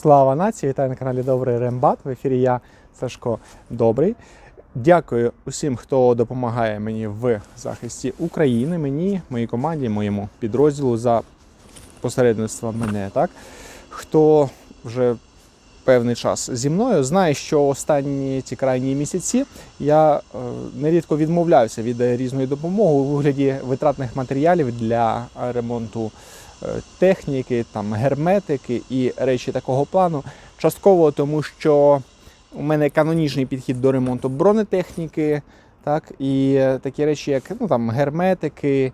Слава нації! Вітаю на каналі Добрий Рембат. В ефірі я Сашко Добрий. Дякую усім, хто допомагає мені в захисті України, мені, моїй команді, моєму підрозділу за посередництво мене. Так? Хто вже певний час зі мною, знає, що останні ці крайні місяці я е, нерідко відмовлявся від різної допомоги у вигляді витратних матеріалів для ремонту техніки, там герметики і речі такого плану. Частково тому, що у мене канонічний підхід до ремонту бронетехніки, так, і е, такі речі, як ну, там, герметики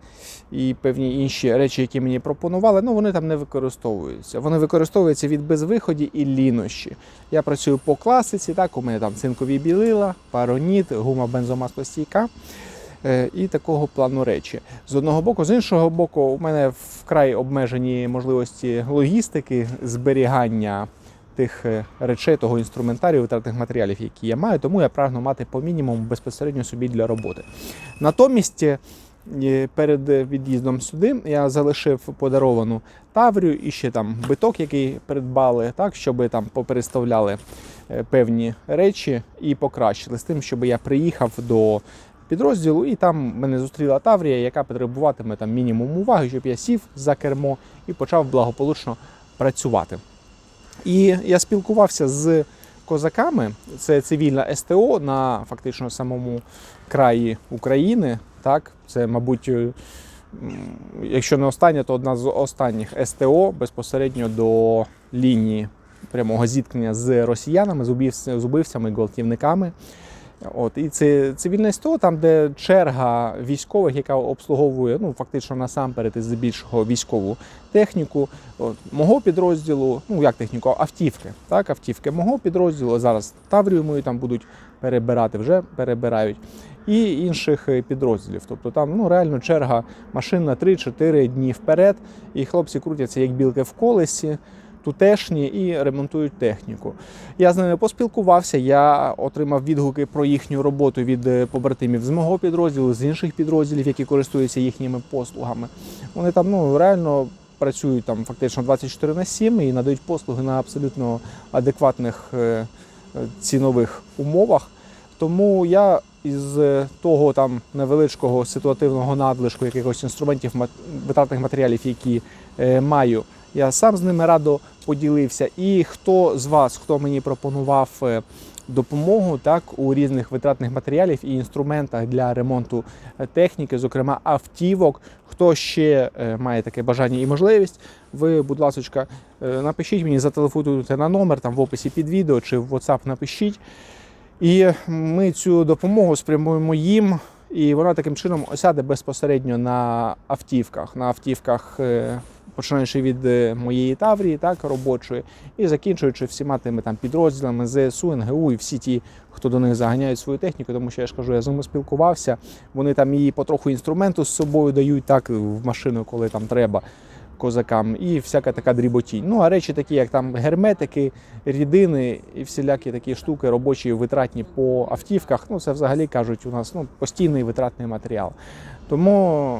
і певні інші речі, які мені пропонували, ну вони там не використовуються. Вони використовуються від безвиході і лінощі. Я працюю по класиці, так, у мене там цинкові білила, пароніт, гума бензомаслостійка. Е, І такого плану речі. З одного боку, з іншого боку, у мене вкрай обмежені можливості логістики, зберігання тих е, речей, того інструментарію, витратних матеріалів, які я маю, тому я прагну мати по мінімуму безпосередньо собі для роботи. Натомість, е, перед від'їздом сюди я залишив подаровану таврію і ще там биток, який придбали, так, щоб там попереставляли е, певні речі і покращили з тим, щоб я приїхав до підрозділу, і там мене зустріла Таврія, яка потребуватиме там мінімум уваги, щоб я сів за кермо і почав благополучно працювати. І я спілкувався з козаками. Це цивільна СТО на фактично самому краї України. Так, це, мабуть, е, якщо не остання, то одна з останніх СТО безпосередньо до лінії прямого зіткнення з росіянами, з убивцями, гвалтівниками. От, і це цивільне СТО, там, де черга військових, яка обслуговує ну, фактично насамперед і здебільшого військову техніку от, мого підрозділу, ну як техніку, автівки. Так, автівки мого підрозділу. Зараз Таврію мою там будуть перебирати, вже перебирають. І інших е, підрозділів. Тобто там ну, реально черга машин на 3-4 дні вперед, і хлопці крутяться як білки в колесі тутешні і ремонтують техніку. Я з ними поспілкувався, я отримав відгуки про їхню роботу від е, побратимів з мого підрозділу, з інших підрозділів, які користуються їхніми послугами. Вони там ну, реально працюють там фактично 24 на 7 і надають послуги на абсолютно адекватних е, е, цінових умовах. Тому я із того там невеличкого ситуативного надлишку якихось інструментів витратних матеріалів, які маю, я сам з ними радо поділився. І хто з вас, хто мені пропонував е, допомогу так у різних витратних матеріалів і інструментах для ремонту е, техніки, зокрема автівок, хто ще е, має таке бажання і можливість, ви, будь ласка, напишіть мені, зателефонуйте на номер там в описі під відео чи в WhatsApp напишіть. І ми цю допомогу спрямуємо їм, і вона таким чином осяде безпосередньо на автівках, на автівках, починаючи від е, моєї таврії, так робочої, і закінчуючи всіма тими там підрозділами ЗСУ, НГУ і всі ті, хто до них заганяють свою техніку, тому що я ж кажу, я з ними спілкувався. Вони там її потроху інструменту з собою дають так в машину, коли там треба козакам, і всяка така дріботінь. Ну а речі такі, як там герметики, рідини і всілякі такі штуки, робочі, витратні по автівках. Ну це взагалі кажуть, у нас ну, постійний витратний матеріал. Тому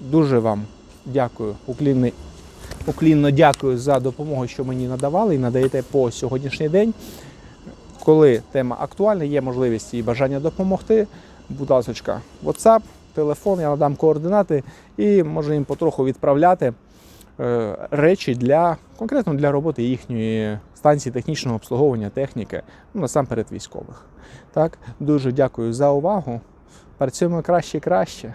дуже вам дякую, уклінний. Уклінно дякую за допомогу, що мені надавали і надаєте по сьогоднішній день. Коли тема актуальна, є можливість і бажання допомогти. Будь ласка, WhatsApp, телефон, я надам координати і можу їм потроху відправляти е, речі для конкретно для роботи їхньої станції технічного обслуговування техніки, ну насамперед військових. Так, дуже дякую за увагу. Працюємо краще і краще.